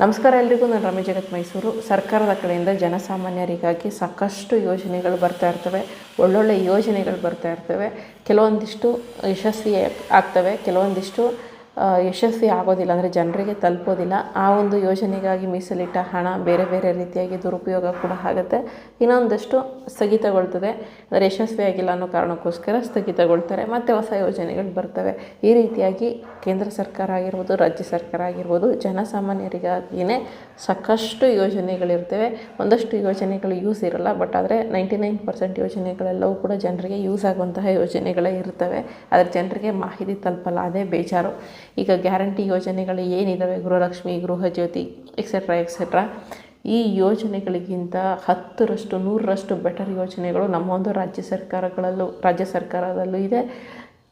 ನಮಸ್ಕಾರ ಎಲ್ರಿಗೂ, ನಾನು ರಮೇಶ್ ಜಗತ್ ಮೈಸೂರು. ಸರ್ಕಾರದ ಕಡೆಯಿಂದ ಜನಸಾಮಾನ್ಯರಿಗಾಗಿ ಸಾಕಷ್ಟು ಯೋಜನೆಗಳು ಬರ್ತಾ ಇರ್ತವೆ. ಒಳ್ಳೊಳ್ಳೆ ಯೋಜನೆಗಳು ಬರ್ತಾ ಇರ್ತವೆ. ಕೆಲವೊಂದಿಷ್ಟು ಯಶಸ್ವಿ ಆಗ್ತವೆ. ಕೆಲವೊಂದಿಷ್ಟು ಯಶಸ್ವಿ ಆಗೋದಿಲ್ಲ ಅಂದರೆ ಜನರಿಗೆ ತಲುಪೋದಿಲ್ಲ. ಆ ಒಂದು ಯೋಜನೆಗಾಗಿ ಮೀಸಲಿಟ್ಟ ಹಣ ಬೇರೆ ಬೇರೆ ರೀತಿಯಾಗಿ ದುರುಪಯೋಗ ಕೂಡ ಆಗುತ್ತೆ. ಇನ್ನೊಂದಷ್ಟು ಸ್ಥಗಿತಗೊಳ್ತದೆ. ಅಂದರೆ ಯಶಸ್ವಿ ಆಗಿಲ್ಲ ಅನ್ನೋ ಕಾರಣಕ್ಕೋಸ್ಕರ ಸ್ಥಗಿತಗೊಳ್ತಾರೆ. ಮತ್ತು ಹೊಸ ಯೋಜನೆಗಳು ಬರ್ತವೆ. ಈ ರೀತಿಯಾಗಿ ಕೇಂದ್ರ ಸರ್ಕಾರ ಆಗಿರ್ಬೋದು, ರಾಜ್ಯ ಸರ್ಕಾರ ಆಗಿರ್ಬೋದು ಜನಸಾಮಾನ್ಯರಿಗಾಗಿಯೇ ಸಾಕಷ್ಟು ಯೋಜನೆಗಳಿರ್ತವೆ. ಒಂದಷ್ಟು ಯೋಜನೆಗಳು ಯೂಸ್ ಇರಲ್ಲ ಬಟ್ ಆದರೆ ನೈಂಟಿ ನೈನ್ ಪರ್ಸೆಂಟ್ ಯೋಜನೆಗಳೆಲ್ಲವೂ ಕೂಡ ಜನರಿಗೆ ಯೂಸ್ ಆಗುವಂತಹ ಯೋಜನೆಗಳೇ ಇರ್ತವೆ. ಆದರೆ ಜನರಿಗೆ ಮಾಹಿತಿ ತಲುಪಲ್ಲ, ಅದೇ ಬೇಜಾರು. ಈಗ ಗ್ಯಾರಂಟಿ ಯೋಜನೆಗಳು ಏನಿದ್ದಾವೆ ಗೃಹಲಕ್ಷ್ಮಿ, ಗೃಹಜ್ಯೋತಿ ಎಕ್ಸೆಟ್ರಾ ಎಕ್ಸೆಟ್ರಾ ಈ ಯೋಜನೆಗಳಿಗಿಂತ ಹತ್ತರಷ್ಟು, ನೂರರಷ್ಟು ಬೆಟರ್ ಯೋಜನೆಗಳು ನಮ್ಮ ಒಂದು ರಾಜ್ಯ ಸರ್ಕಾರಗಳಲ್ಲೂ, ರಾಜ್ಯ ಸರ್ಕಾರದಲ್ಲೂ ಇದೆ.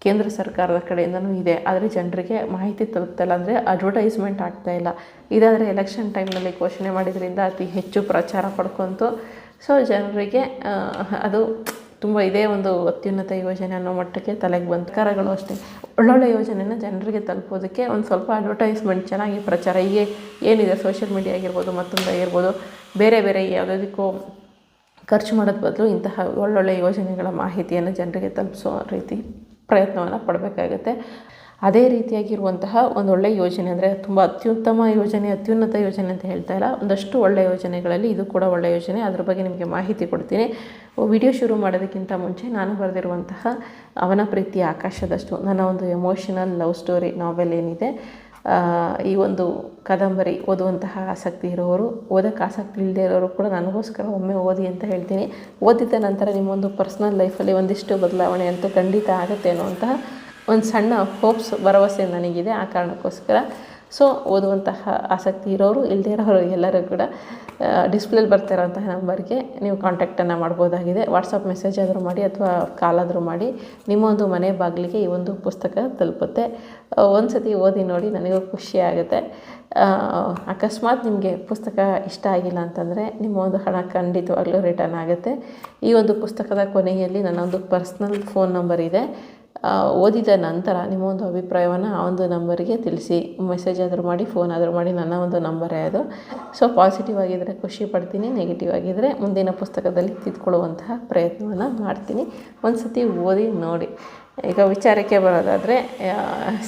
ಕೇಂದ್ರ ಸರ್ಕಾರದ ಕಡೆಯಿಂದನೂ ಇದೆ. ಆದರೆ ಜನರಿಗೆ ಮಾಹಿತಿ ತಲುಪ್ತಾ ಇಲ್ಲ. ಅಂದರೆ ಅಡ್ವರ್ಟೈಸ್ಮೆಂಟ್ ಆಗ್ತಾ ಇಲ್ಲ. ಇದಾದರೆ ಎಲೆಕ್ಷನ್ ಟೈಮ್ನಲ್ಲಿ ಘೋಷಣೆ ಮಾಡಿದ್ರಿಂದ ಅತಿ ಹೆಚ್ಚು ಪ್ರಚಾರ ಪಡ್ಕೊತು. ಸೊ ಜನರಿಗೆ ಅದು ತುಂಬ ಇದೇ ಒಂದು ಅತ್ಯುನ್ನತ ಯೋಜನೆ ಅನ್ನೋ ಮಟ್ಟಕ್ಕೆ ತಲೆಗೆ ಬಂತು ಸರ್ಕಾರಗಳು ಅಷ್ಟೇ. ಒಳ್ಳೊಳ್ಳೆ ಯೋಜನೆನ ಜನರಿಗೆ ತಲುಪೋದಕ್ಕೆ ಒಂದು ಸ್ವಲ್ಪ ಅಡ್ವರ್ಟೈಸ್ಮೆಂಟ್ ಚೆನ್ನಾಗಿ ಪ್ರಚಾರ. ಹೀಗೆ ಏನಿದೆ ಸೋಷಿಯಲ್ ಮೀಡಿಯಾ ಆಗಿರ್ಬೋದು, ಮತ್ತೊಂದು ಆಗಿರ್ಬೋದು, ಬೇರೆ ಬೇರೆ ಯಾವುದಕ್ಕೂ ಖರ್ಚು ಮಾಡೋದ್ ಬದಲು ಇಂತಹ ಒಳ್ಳೊಳ್ಳೆ ಯೋಜನೆಗಳ ಮಾಹಿತಿಯನ್ನು ಜನರಿಗೆ ತಲುಪಿಸೋ ರೀತಿ ಪ್ರಯತ್ನವನ್ನು ಪಡಬೇಕಾಗುತ್ತೆ. ಅದೇ ರೀತಿಯಾಗಿರುವಂತಹ ಒಂದು ಒಳ್ಳೆ ಯೋಜನೆ ಅಂದರೆ ತುಂಬ ಅತ್ಯುತ್ತಮ ಯೋಜನೆ, ಅತ್ಯುನ್ನತ ಯೋಜನೆ ಅಂತ ಹೇಳ್ತಾ ಇಲ್ಲ. ಒಂದಷ್ಟು ಒಳ್ಳೆ ಯೋಜನೆಗಳಲ್ಲಿ ಇದು ಕೂಡ ಒಳ್ಳೆ ಯೋಜನೆ. ಅದ್ರ ಬಗ್ಗೆ ನಿಮಗೆ ಮಾಹಿತಿ ಕೊಡ್ತೀನಿ. ವಿಡಿಯೋ ಶುರು ಮಾಡೋದಕ್ಕಿಂತ ಮುಂಚೆ ನಾನು ಬರೆದಿರುವಂತಹ ಅವನ ಪ್ರೀತಿ ಆಕಾಶದಷ್ಟು, ನನ್ನ ಒಂದು ಎಮೋಷನಲ್ ಲವ್ ಸ್ಟೋರಿ ನಾವೆಲ್ ಏನಿದೆ ಈ ಒಂದು ಕಾದಂಬರಿ ಓದುವಂತಹ ಆಸಕ್ತಿ ಇರೋರು, ಓದೋಕ್ಕೆ ಆಸಕ್ತಿ ಇಲ್ಲದೆ ಇರೋರು ಕೂಡ ನನಗೋಸ್ಕರ ಒಮ್ಮೆ ಓದಿ ಅಂತ ಹೇಳ್ತೀನಿ. ಓದಿದ ನಂತರ ನಿಮ್ಮೊಂದು ಪರ್ಸ್ನಲ್ ಲೈಫಲ್ಲಿ ಒಂದಿಷ್ಟು ಬದಲಾವಣೆ ಅಂತೂ ಖಂಡಿತ ಆಗುತ್ತೆ ಅನ್ನುವಂತಹ ಒಂದು ಸಣ್ಣ ಹೋಪ್ಸ್ ಭರವಸೆ ನನಗಿದೆ ಆ ಕಾರಣಕ್ಕೋಸ್ಕರ. ಸೊ ಓದುವಂತಹ ಆಸಕ್ತಿ ಇರೋರು ಇಲ್ಲದೇ ಇರೋರು ಎಲ್ಲರೂ ಕೂಡ ಡಿಸ್ಪ್ಲೇಲಿ ಬರ್ತಾ ಇರೋಂತಹ ನಂಬರ್ಗೆ ನೀವು ಕಾಂಟ್ಯಾಕ್ಟನ್ನು ಮಾಡ್ಬೋದಾಗಿದೆ. ವಾಟ್ಸಪ್ ಮೆಸೇಜ್ ಆದರೂ ಮಾಡಿ ಅಥವಾ ಕಾಲ್ ಆದರೂ ಮಾಡಿ ನಿಮ್ಮೊಂದು ಮನೆ ಬಾಗಿಲಿಗೆ ಈ ಒಂದು ಪುಸ್ತಕ ತಲುಪುತ್ತೆ. ಒಂದು ಸತಿ ಓದಿ ನೋಡಿ ನನಗೂ ಖುಷಿ ಆಗುತ್ತೆ. ಅಕಸ್ಮಾತ್ ನಿಮಗೆ ಪುಸ್ತಕ ಇಷ್ಟ ಆಗಿಲ್ಲ ಅಂತಂದರೆ ನಿಮ್ಮ ಒಂದು ಹಣ ಖಂಡಿತವಾಗ್ಲೂ ರಿಟರ್ನ್ ಆಗುತ್ತೆ. ಈ ಒಂದು ಪುಸ್ತಕದ ಕೊನೆಯಲ್ಲಿ ನನ್ನ ಒಂದು ಪರ್ಸ್ನಲ್ ಫೋನ್ ನಂಬರ್ ಇದೆ. ಓದಿದ ನಂತರ ನಿಮ್ಮ ಒಂದು ಅಭಿಪ್ರಾಯವನ್ನು ಆ ಒಂದು ನಂಬರಿಗೆ ತಿಳಿಸಿ. ಮೆಸೇಜ್ ಆದರೂ ಮಾಡಿ, ಫೋನ್ ಆದರೂ ಮಾಡಿ, ನನ್ನ ಒಂದು ನಂಬರೇ ಅದು. ಸೊ ಪಾಸಿಟಿವ್ ಆಗಿದ್ದರೆ ಖುಷಿ ಪಡ್ತೀನಿ ನೆಗೆಟಿವ್ ಆಗಿದ್ದರೆ ಮುಂದಿನ ಪುಸ್ತಕದಲ್ಲಿ ತಿದ್ಕೊಳ್ಳುವಂತಹ ಪ್ರಯತ್ನವನ್ನು ಮಾಡ್ತೀನಿ. ಒಂದು ಸತಿ ಓದಿ ನೋಡಿ. ಈಗ ವಿಚಾರಕ್ಕೆ ಬರೋದಾದರೆ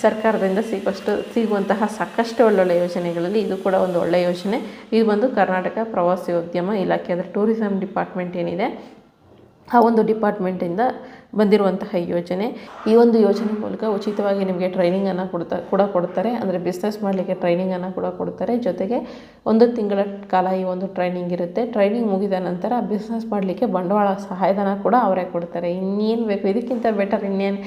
ಸರ್ಕಾರದಿಂದ ಸಿಗುವಷ್ಟು, ಸಿಗುವಂತಹ ಸಾಕಷ್ಟು ಒಳ್ಳೊಳ್ಳೆ ಯೋಜನೆಗಳಲ್ಲಿ ಇದು ಕೂಡ ಒಂದು ಒಳ್ಳೆಯ ಯೋಜನೆ. ಇದು ಬಂದು ಕರ್ನಾಟಕ ಪ್ರವಾಸೋದ್ಯಮ ಇಲಾಖೆ, ಅಂದರೆ ಟೂರಿಸಮ್ ಡಿಪಾರ್ಟ್ಮೆಂಟ್ ಏನಿದೆ, ಆ ಒಂದು ಡಿಪಾರ್ಟ್ಮೆಂಟಿಂದ ಬಂದಿರುವಂತಹ ಯೋಜನೆ. ಈ ಒಂದು ಯೋಜನೆ ಮೂಲಕ ಉಚಿತವಾಗಿ ನಿಮಗೆ ಟ್ರೈನಿಂಗನ್ನು ಕೊಡ್ತಾ, ಕೂಡ ಕೊಡ್ತಾರೆ. ಅಂದರೆ ಬಿಸ್ನೆಸ್ ಮಾಡಲಿಕ್ಕೆ ಟ್ರೈನಿಂಗನ್ನು ಕೂಡ ಕೊಡ್ತಾರೆ. ಜೊತೆಗೆ ಒಂದು ತಿಂಗಳ ಕಾಲ ಈ ಒಂದು ಟ್ರೈನಿಂಗ್ ಇರುತ್ತೆ. ಟ್ರೈನಿಂಗ್ ಮುಗಿದ ನಂತರ ಬಿಸ್ನೆಸ್ ಮಾಡಲಿಕ್ಕೆ ಬಂಡವಾಳ ಸಹಾಯಧನ ಕೂಡ ಅವರೇ ಕೊಡ್ತಾರೆ. ಇನ್ನೇನು ಬೇಕು? ಇದಕ್ಕಿಂತ ಬೆಟರ್ ಇನ್ನೇನು?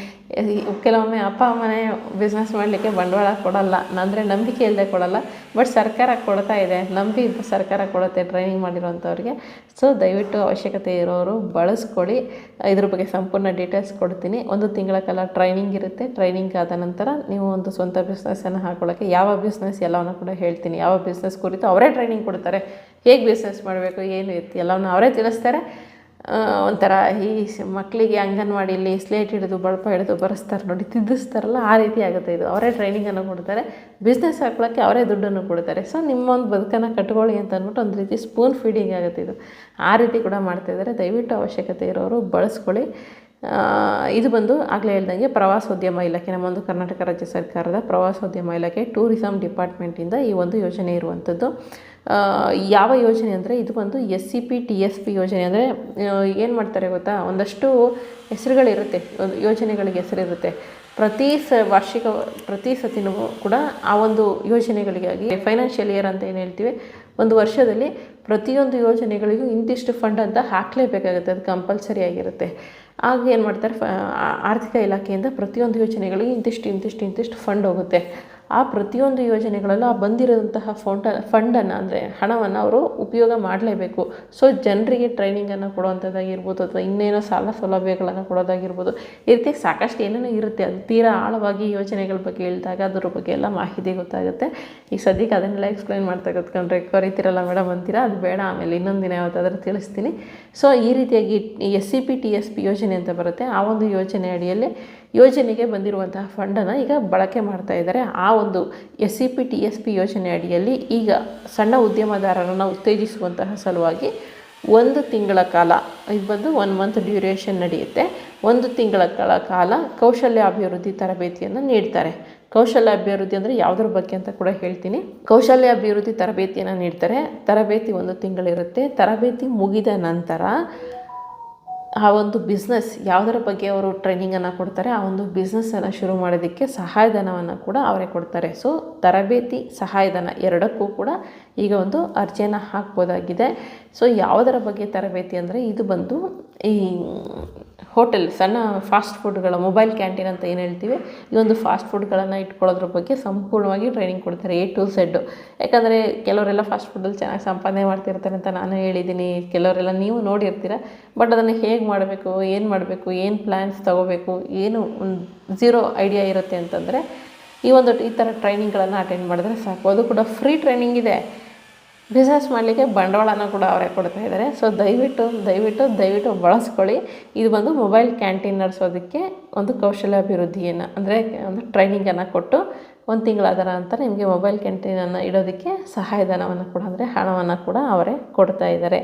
ಕೆಲವೊಮ್ಮೆ ಅಪ್ಪ, ಅಮ್ಮನೇ ಬಿಸ್ನೆಸ್ ಮಾಡಲಿಕ್ಕೆ ಬಂಡವಾಳ ಕೊಡಲ್ಲ. ಅಂದರೆ ನಂಬಿಕೆ ಇಲ್ಲದೆ ಕೊಡಲ್ಲ. ಬಟ್ ಸರ್ಕಾರ ಕೊಡ್ತಾ ಇದೆ. ನಂಬಿ ಸರ್ಕಾರ ಕೊಡುತ್ತೆ ಟ್ರೈನಿಂಗ್ ಮಾಡಿರೋಂಥವ್ರಿಗೆ ಸೊ ದಯವಿಟ್ಟು ಅವಶ್ಯಕತೆ ಇರೋರು ಬಳಸ್ಕೊಳ್ಳಿ. ಇದ್ರ ಬಗ್ಗೆ ಸಂಪೂರ್ಣ ಡೀಟೇಲ್ಸ್ ಕೊಡ್ತೀನಿ. ಒಂದು ತಿಂಗಳ ಕಾಲ ಟ್ರೈನಿಂಗ್ ಇರುತ್ತೆ. ಟ್ರೈನಿಂಗ್ ಆದ ನಂತರ ನೀವು ಒಂದು ಸ್ವಂತ ಬಿಸ್ನೆಸ್ಸನ್ನು ಹಾಕೊಳ್ಳೋಕ್ಕೆ ಯಾವ ಬಿಸ್ನೆಸ್ ಎಲ್ಲವನ್ನು ಕೂಡ ಹೇಳ್ತೀನಿ. ಯಾವ ಬಿಸ್ನೆಸ್ ಕುರಿತು ಅವರೇ ಟ್ರೈನಿಂಗ್ ಕೊಡ್ತಾರೆ. ಹೇಗೆ ಬಿಸ್ನೆಸ್ ಮಾಡಬೇಕು, ಏನು ಇತ್ತು ಎಲ್ಲವನ್ನು ಅವರೇ ತಿಳಿಸ್ತಾರೆ. ಒಂಥರ ಈ ಮಕ್ಕಳಿಗೆ ಮಕ್ಕಳಿಗೆ ಅಂಗನವಾಡಿಯಲ್ಲಿ ಸ್ಲೇಟ್ ಹಿಡಿದು, ಬಳಪ ಹಿಡಿದು ಬರೆಸ್ತಾರೆ ನೋಡಿ, ತಿದ್ದಿಸ್ತಾರಲ್ಲ, ಆ ರೀತಿ ಆಗುತ್ತೆ ಇದು. ಅವರೇ ಟ್ರೈನಿಂಗನ್ನು ಕೊಡ್ತಾರೆ. ಬಿಸ್ನೆಸ್ ಹಾಕೊಳ್ಳೋಕ್ಕೆ ಅವರೇ ದುಡ್ಡನ್ನು ಕೊಡ್ತಾರೆ. ಸೊ ನಿಮ್ಮ ಒಂದು ಬದುಕನ್ನು ಕಟ್ಕೊಳ್ಳಿ ಅಂತ ಅಂದ್ಬಿಟ್ಟು ಒಂದು ರೀತಿ ಸ್ಪೂನ್ ಫೀಡಿಂಗ್ ಆಗುತ್ತೆ ಇದು. ಆ ರೀತಿ ಕೂಡ ಮಾಡ್ತಾಯಿದ್ದಾರೆ ದಯವಿಟ್ಟು ಅವಶ್ಯಕತೆ ಇರೋರು ಬಳಸ್ಕೊಳ್ಳಿ. ಇದು ಬಂದು ಆಗಲೇ ಹೇಳ್ದಂಗೆ ಪ್ರವಾಸೋದ್ಯಮ ಇಲಾಖೆ, ನಮ್ಮ ಒಂದು ಕರ್ನಾಟಕ ರಾಜ್ಯ ಸರ್ಕಾರದ ಪ್ರವಾಸೋದ್ಯಮ ಇಲಾಖೆ ಟೂರಿಸಮ್ ಡಿಪಾರ್ಟ್ಮೆಂಟಿಂದ ಈ ಒಂದು ಯೋಜನೆ ಇರುವಂಥದ್ದು. ಯಾವ ಯೋಜನೆ ಅಂದರೆ ಇದು ಬಂದು S C P, T S P ಯೋಜನೆ ಅಂದರೆ ಏನು ಮಾಡ್ತಾರೆ ಗೊತ್ತಾ? ಒಂದಷ್ಟು ಹೆಸರುಗಳಿರುತ್ತೆ ಯೋಜನೆಗಳಿಗೆ ಹೆಸರಿರುತ್ತೆ. ಪ್ರತಿ ಸ, ವಾರ್ಷಿಕ, ಪ್ರತಿ ಸತಿನೂ ಕೂಡ ಆ ಒಂದು ಯೋಜನೆಗಳಿಗಾಗಿ ಫೈನಾನ್ಷಿಯಲ್ ಇಯರ್ ಅಂತ ಏನು ಹೇಳ್ತೀವಿ? ಒಂದು ವರ್ಷದಲ್ಲಿ ಪ್ರತಿಯೊಂದು ಯೋಜನೆಗಳಿಗೂ ಇಂತಿಷ್ಟು ಫಂಡ್ ಅಂತ ಹಾಕಲೇಬೇಕಾಗುತ್ತೆ. ಅದು ಕಂಪಲ್ಸರಿ ಆಗಿರುತ್ತೆ. ಆಗ ಏನು ಮಾಡ್ತಾರೆ ಆರ್ಥಿಕ ಇಲಾಖೆಯಿಂದ ಪ್ರತಿಯೊಂದು ಯೋಜನೆಗಳಿಗೆ ಇಂತಿಷ್ಟು ಇಂತಿಷ್ಟು ಇಂತಿಷ್ಟು ಫಂಡ್ ಹೋಗುತ್ತೆ. ಆ ಪ್ರತಿಯೊಂದು ಯೋಜನೆಗಳಲ್ಲೂ ಆ ಬಂದಿರೋಂತಹ ಫೌಂಡ ಫಂಡನ್ನು ಅಂದರೆ ಹಣವನ್ನು ಅವರು ಉಪಯೋಗ ಮಾಡಲೇಬೇಕು. ಸೊ ಜನರಿಗೆ ಟ್ರೈನಿಂಗನ್ನು ಕೊಡುವಂಥದ್ದಾಗಿರ್ಬೋದು ಅಥವಾ ಇನ್ನೇನೋ ಸಾಲ ಸೌಲಭ್ಯಗಳನ್ನು ಕೊಡೋದಾಗಿರ್ಬೋದು, ಈ ರೀತಿ ಸಾಕಷ್ಟು ಏನೇನೋ ಇರುತ್ತೆ. ಅದು ತೀರಾ ಆಳವಾಗಿ ಯೋಜನೆಗಳ ಬಗ್ಗೆ ಹೇಳಿದಾಗ ಅದ್ರ ಬಗ್ಗೆ ಎಲ್ಲ ಮಾಹಿತಿ ಗೊತ್ತಾಗುತ್ತೆ. ಈಗ ಸದ್ಯಕ್ಕೆ ಅದನ್ನೆಲ್ಲ ಎಕ್ಸ್ಪ್ಲೈನ್ ಮಾಡ್ತಾ ಕೂತ್ಕೊಂಡ್ರೆ ಕರಿತೀರಲ್ಲ ಮೇಡಮ್ ಅಂತೀರಾ? ಅದು ಬೇಡ, ಆಮೇಲೆ ಇನ್ನೊಂದು ದಿನ ಯಾವುದಾದ್ರೂ ತಿಳಿಸ್ತೀನಿ. ಸೊ ಈ ರೀತಿಯಾಗಿ S C P T S P ಯೋಜನೆ ಅಂತ ಬರುತ್ತೆ. ಆ ಒಂದು ಯೋಜನೆ ಅಡಿಯಲ್ಲಿ ಯೋಜನೆಗೆ ಬಂದಿರುವಂತಹ ಫಂಡನ್ನು ಈಗ ಬಳಕೆ ಮಾಡ್ತಾ ಇದ್ದಾರೆ. ಆ ಒಂದು S C P T S P ಯೋಜನೆ ಅಡಿಯಲ್ಲಿ ಈಗ ಸಣ್ಣ ಉದ್ಯಮದಾರರನ್ನು ಉತ್ತೇಜಿಸುವಂತಹ ಸಲುವಾಗಿ ಒಂದು ತಿಂಗಳ ಕಾಲ, ಇದು ಬಂದು ಒನ್ ಮಂತ್ ಡ್ಯೂರೇಷನ್ ನಡೆಯುತ್ತೆ. ಒಂದು ತಿಂಗಳ ಕಾಲ ಕಾಲ ಕೌಶಲ್ಯ ಅಭಿವೃದ್ಧಿ ತರಬೇತಿಯನ್ನು ನೀಡ್ತಾರೆ. ಕೌಶಲ್ಯ ಅಭಿವೃದ್ಧಿ ಅಂದರೆ ಯಾವುದ್ರ ಬಗ್ಗೆ ಅಂತ ಕೂಡ ಹೇಳ್ತೀನಿ. ಕೌಶಲ್ಯ ಅಭಿವೃದ್ಧಿ ತರಬೇತಿಯನ್ನು ನೀಡ್ತಾರೆ. ತರಬೇತಿ ಒಂದು ತಿಂಗಳಿರುತ್ತೆ. ತರಬೇತಿ ಮುಗಿದ ನಂತರ ಆ ಒಂದು ಬಿಸ್ನೆಸ್ ಯಾವುದರ ಬಗ್ಗೆ ಅವರು ಟ್ರೈನಿಂಗನ್ನು ಕೊಡ್ತಾರೆ, ಆ ಒಂದು ಬಿಸ್ನೆಸ್ಸನ್ನು ಶುರು ಮಾಡೋದಕ್ಕೆ ಸಹಾಯಧನವನ್ನು ಕೂಡ ಅವರೇ ಕೊಡ್ತಾರೆ. ಸೊ ತರಬೇತಿ, ಸಹಾಯಧನ ಎರಡಕ್ಕೂ ಕೂಡ ಈಗ ಒಂದು ಅರ್ಜಿಯನ್ನು ಹಾಕ್ಬೋದಾಗಿದೆ. ಸೊ ಯಾವುದರ ಬಗ್ಗೆ ತರಬೇತಿ ಅಂದರೆ ಇದು ಬಂದು ಈ ಹೋಟೆಲ್, ಸಣ್ಣ ಫಾಸ್ಟ್ ಫುಡ್ಗಳ ಮೊಬೈಲ್ ಕ್ಯಾಂಟೀನ್ ಅಂತ ಏನು ಹೇಳ್ತೀವಿ, ಈ ಒಂದು ಫಾಸ್ಟ್ ಫುಡ್ಗಳನ್ನು ಇಟ್ಕೊಳ್ಳೋದ್ರ ಬಗ್ಗೆ ಸಂಪೂರ್ಣವಾಗಿ ಟ್ರೈನಿಂಗ್ ಕೊಡ್ತಾರೆ ಎ ಟು ಝೆಡ್ಡು ಯಾಕಂದರೆ ಕೆಲವರೆಲ್ಲ ಫಾಸ್ಟ್ ಫುಡ್ಡಲ್ಲಿ ಚೆನ್ನಾಗಿ ಸಂಪಾದನೆ ಮಾಡ್ತಿರ್ತಾರೆ ಅಂತ ನಾನು ಹೇಳಿದ್ದೀನಿ ಕೆಲವರೆಲ್ಲ ನೀವು ನೋಡಿರ್ತೀರ ಬಟ್ ಅದನ್ನು ಹೇಗೆ ಮಾಡಬೇಕು, ಏನು ಮಾಡಬೇಕು, ಏನು ಪ್ಲ್ಯಾನ್ಸ್ ತೊಗೋಬೇಕು, ಏನು ಝೀರೋ ಐಡಿಯಾ ಇರುತ್ತೆ ಅಂತಂದರೆ, ಈ ಒಂದು, ಈ ಥರ ಟ್ರೈನಿಂಗ್ಗಳನ್ನು ಅಟೆಂಡ್ ಮಾಡಿದ್ರೆ ಸಾಕು. ಅದು ಕೂಡ ಫ್ರೀ ಟ್ರೈನಿಂಗ್ ಇದೆ. ಬಿಸ್ನೆಸ್ ಮಾಡಲಿಕ್ಕೆ ಬಂಡವಾಳನ ಕೂಡ ಅವರೇ ಕೊಡ್ತಾ ಇದ್ದಾರೆ. ಸೊ ದಯವಿಟ್ಟು ದಯವಿಟ್ಟು ದಯವಿಟ್ಟು ಬಳಸ್ಕೊಳ್ಳಿ. ಇದು ಬಂದು ಮೊಬೈಲ್ ಕ್ಯಾಂಟೀನ್ ನಡೆಸೋದಕ್ಕೆ ಒಂದು ಕೌಶಲ್ಯಾಭಿವೃದ್ಧಿಯನ್ನು, ಅಂದರೆ ಒಂದು ಟ್ರೈನಿಂಗನ್ನು ಕೊಟ್ಟು ಒಂದು ತಿಂಗಳಾದ ನಂತರ ನಿಮಗೆ ಮೊಬೈಲ್ ಕ್ಯಾಂಟೀನನ್ನು ಇಡೋದಕ್ಕೆ ಸಹಾಯಧನವನ್ನು ಕೂಡ, ಅಂದರೆ ಹಣವನ್ನು ಕೂಡ ಅವರೇ ಕೊಡ್ತಾ ಇದ್ದಾರೆ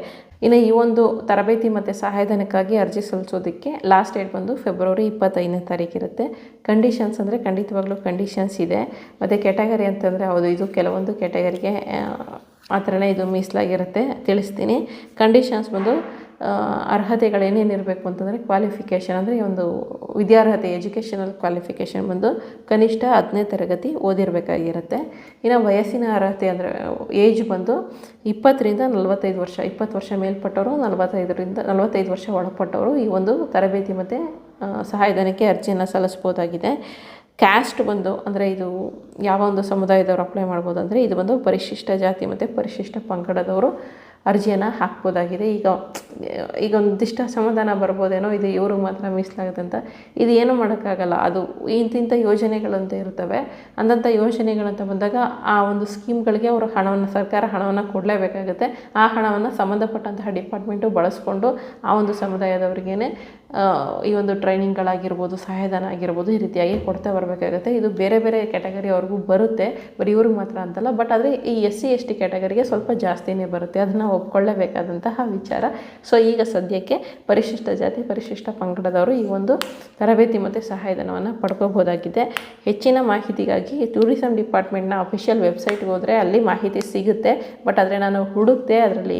ಇನ್ನು ಈ ಒಂದು ತರಬೇತಿ ಮತ್ತು ಸಹಾಯಧನಕ್ಕಾಗಿ ಅರ್ಜಿ ಸಲ್ಲಿಸೋದಕ್ಕೆ ಲಾಸ್ಟ್ ಡೇಟ್ ಬಂದು ಫೆಬ್ರವರಿ ಇಪ್ಪತ್ತೈದನೇ ತಾರೀಕಿರುತ್ತೆ ಕಂಡೀಷನ್ಸ್ ಅಂದರೆ ಖಂಡಿತವಾಗ್ಲೂ ಕಂಡೀಷನ್ಸ್ ಇದೆ. ಮತ್ತು ಕೆಟಗರಿ ಅಂತಂದರೆ ಹೌದು, ಇದು ಕೆಲವೊಂದು ಕೆಟಗರಿಗೆ ಆ ಥರನೇ ಇದು ಮೀಸಲಾಗಿರುತ್ತೆ. ತಿಳಿಸ್ತೀನಿ. ಕಂಡೀಷನ್ಸ್ ಬಂದು ಅರ್ಹತೆಗಳು ಇರಬೇಕು ಅಂತಂದರೆ ಕ್ವಾಲಿಫಿಕೇಷನ್ ಅಂದರೆ ಒಂದು ವಿದ್ಯಾರ್ಹತೆ ಎಜುಕೇಷನಲ್ ಕ್ವಾಲಿಫಿಕೇಷನ್ ಬಂದು ಕನಿಷ್ಠ ಹತ್ತನೇ ತರಗತಿ ಓದಿರಬೇಕಾಗಿರುತ್ತೆ. ಇನ್ನು ವಯಸ್ಸಿನ ಅರ್ಹತೆ ಅಂದರೆ ಏಜ್ ಬಂದು ಇಪ್ಪತ್ತರಿಂದ ನಲವತ್ತೈದು ವರ್ಷ, ಇಪ್ಪತ್ತು ವರ್ಷ ಮೇಲ್ಪಟ್ಟವರು, ನಲವತ್ತೈದರಿಂದ, ನಲವತ್ತೈದು ವರ್ಷ ಒಳಪಟ್ಟವರು ಈ ಒಂದು ತರಬೇತಿ ಮತ್ತು ಸಹಾಯಧನಕ್ಕೆ ಅರ್ಜಿಯನ್ನು ಸಲ್ಲಿಸ್ಬೋದಾಗಿದೆ ಕ್ಯಾಸ್ಟ್ ಬಂದು ಅಂದರೆ ಇದು ಯಾವ ಒಂದು ಸಮುದಾಯದವರು ಅಪ್ಲೈ ಮಾಡ್ಬೋದು ಅಂದರೆ ಇದು ಬಂದು ಪರಿಶಿಷ್ಟ ಜಾತಿ ಮತ್ತು ಪರಿಶಿಷ್ಟ ಪಂಗಡದವರು ಅರ್ಜಿಯನ್ನು ಹಾಕ್ಬೋದಾಗಿದೆ. ಈಗ ಈಗ ಒಂದಿಷ್ಟು ಅಸಮಾಧಾನ ಬರ್ಬೋದೇನೋ ಇದು ಇವರು ಮಾತ್ರ ಮೀಸಲಾಗುತ್ತೆ ಇದು ಏನೂ ಮಾಡೋಕ್ಕಾಗಲ್ಲ. ಅದು ಇಂತಿಂಥ ಯೋಜನೆಗಳಂತ ಇರ್ತವೆ ಅಂದಂಥ ಯೋಜನೆಗಳಂತ ಬಂದಾಗ ಆ ಒಂದು ಸ್ಕೀಮ್ಗಳಿಗೆ ಅವರು ಹಣವನ್ನು, ಸರ್ಕಾರ ಹಣವನ್ನು ಕೊಡಲೇಬೇಕಾಗುತ್ತೆ. ಆ ಹಣವನ್ನು ಸಂಬಂಧಪಟ್ಟಂತಹ ಡಿಪಾರ್ಟ್ಮೆಂಟು ಬಳಸ್ಕೊಂಡು ಆ ಒಂದು ಸಮುದಾಯದವ್ರಿಗೇ ಈ ಒಂದು ಟ್ರೈನಿಂಗ್ಗಳಾಗಿರ್ಬೋದು ಸಹಾಯಧನ ಆಗಿರ್ಬೋದು ಈ ರೀತಿಯಾಗಿ ಕೊಡ್ತಾ ಬರಬೇಕಾಗುತ್ತೆ. ಇದು ಬೇರೆ ಬೇರೆ ಕ್ಯಾಟಗರಿ ಅವ್ರಿಗೂ ಬರುತ್ತೆ, ಬರೀ ಇವ್ರಿಗೆ ಮಾತ್ರ ಅಂತಲ್ಲ, ಬಟ್ ಆದರೆ ಈ ಎಸ್ ಸಿ ಎಸ್ ಟಿ ಕ್ಯಾಟಗರಿಗೆ ಸ್ವಲ್ಪ ಜಾಸ್ತಿನೇ ಬರುತ್ತೆ. ಅದನ್ನು ಒಪ್ಕೊಳ್ಳೇಬೇಕಾದಂತಹ ವಿಚಾರ. ಸೊ, ಈಗ ಸದ್ಯಕ್ಕೆ ಪರಿಶಿಷ್ಟ ಜಾತಿ, ಪರಿಶಿಷ್ಟ ಪಂಗಡದವರು ಈ ಒಂದು ತರಬೇತಿ ಮತ್ತು ಸಹಾಯಧನವನ್ನು ಪಡ್ಕೋಬೋದಾಗಿದೆ ಹೆಚ್ಚಿನ ಮಾಹಿತಿಗಾಗಿ ಟೂರಿಸಂ ಡಿಪಾರ್ಟ್ಮೆಂಟ್ನ ಅಫಿಷಿಯಲ್ ವೆಬ್ಸೈಟ್ಗೆ ಹೋದರೆ ಅಲ್ಲಿ ಮಾಹಿತಿ ಸಿಗುತ್ತೆ. ಬಟ್ ಆದರೆ ನಾನು ಹುಡುಕ್ತೆ ಅದರಲ್ಲಿ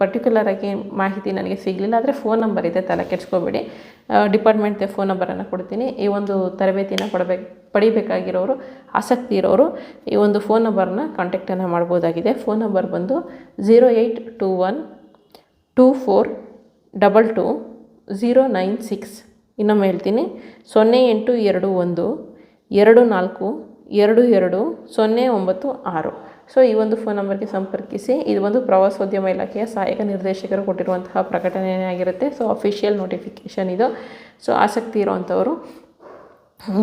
ಪರ್ಟಿಕ್ಯುಲರಾಗಿ ಮಾಹಿತಿ ನನಗೆ ಸಿಗಲಿಲ್ಲ, ಆದರೆ ಫೋನ್ ನಂಬರ್ ಇದೆ, ತಲೆ ಕೆಡ್ಸ್ಕೋಬೇಡಿ. ಡಿಪಾರ್ಟ್ಮೆಂಟ್ದೆ ಫೋನ್ ನಂಬರನ್ನು ಕೊಡ್ತೀನಿ. ಈ ಒಂದು ತರಬೇತಿನ ಕೊಡಬೇಕು, ಪಡಿಬೇಕಾಗಿರೋರು, ಆಸಕ್ತಿ ಇರೋರು, ಈ ಒಂದು ಫೋನ್ ನಂಬರ್ನ ಕಾಂಟ್ಯಾಕ್ಟನ್ನು ಮಾಡ್ಬೋದಾಗಿದೆ. ಫೋನ್ ನಂಬರ್ ಬಂದು zero eight two one two four double two zero nine six ಇನ್ನೊಮ್ಮೆ ಹೇಳ್ತೀನಿ. ಸೊನ್ನೆ ಎಂಟು ಎರಡು ಒಂದು, ಎರಡು ನಾಲ್ಕು, ಎರಡು ಎರಡು, ಸೊನ್ನೆ ಒಂಬತ್ತು ಆರು. ಸೊ ಈ ಒಂದು ಫೋನ್ ನಂಬರ್ಗೆ ಸಂಪರ್ಕಿಸಿ. ಇದು ಒಂದು ಪ್ರವಾಸೋದ್ಯಮ ಇಲಾಖೆಯ ಸಹಾಯಕ ನಿರ್ದೇಶಕರು ಕೊಟ್ಟಿರುವಂತಹ ಪ್ರಕಟಣೆ ಆಗಿರುತ್ತೆ. ಸೊ ಅಫಿಷಿಯಲ್ ನೋಟಿಫಿಕೇಷನ್ ಇದು. ಸೊ ಆಸಕ್ತಿ ಇರುವಂಥವರು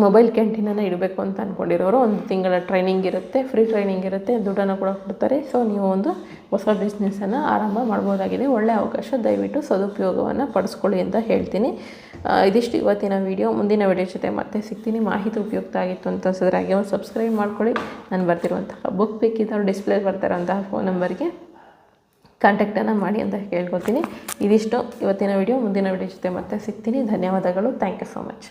ಮೊಬೈಲ್ ಕ್ಯಾಂಟೀನನ್ನು ಇಡಬೇಕು ಅಂತ ಅಂದ್ಕೊಂಡಿರೋರು ಒಂದು ತಿಂಗಳ ಟ್ರೈನಿಂಗ್ ಇರುತ್ತೆ. ಫ್ರೀ ಟ್ರೈನಿಂಗ್ ಇರುತ್ತೆ. ದುಡ್ಡನ್ನು ಕೂಡ ಕೊಡ್ತಾರೆ. ಸೊ ನೀವು ಒಂದು ಹೊಸ ಬಿಸ್ನೆಸ್ಸನ್ನು ಆರಂಭ ಮಾಡ್ಬೋದಾಗಿದೆ. ಒಳ್ಳೆಯ ಅವಕಾಶ, ದಯವಿಟ್ಟು ಸದುಪಯೋಗವನ್ನು ಪಡಿಸ್ಕೊಳ್ಳಿ ಅಂತ ಹೇಳ್ತೀನಿ. ಇದಿಷ್ಟು ಇವತ್ತಿನ ವೀಡಿಯೋ ಮುಂದಿನ ವೀಡಿಯೋ ಜೊತೆ ಮತ್ತೆ ಸಿಗ್ತೀನಿ. ಮಾಹಿತಿ ಉಪಯುಕ್ತ ಆಗಿತ್ತು ಅಂತ ಅನ್ಸಿದ್ರೆ ಹಾಗೆ ಒಂದು ಸಬ್ಸ್ಕ್ರೈಬ್ ಮಾಡ್ಕೊಳ್ಳಿ. ನಾನು ಬರ್ತಿರುವಂತಹ ಬುಕ್ ಬೇಕಿದ್ದವ್ರು ಡಿಸ್ಪ್ಲೇ ಬರ್ತಾರಂತಹ ಫೋನ್ ನಂಬರ್ಗೆ ಕಾಂಟ್ಯಾಕ್ಟನ್ನು ಮಾಡಿ ಅಂತ ಕೇಳ್ಕೊತೀನಿ ಇದಿಷ್ಟು ಇವತ್ತಿನ ವೀಡಿಯೋ ಮುಂದಿನ ವೀಡಿಯೋ ಜೊತೆ ಮತ್ತೆ ಸಿಗ್ತೀನಿ. ಧನ್ಯವಾದಗಳು. Thank you so much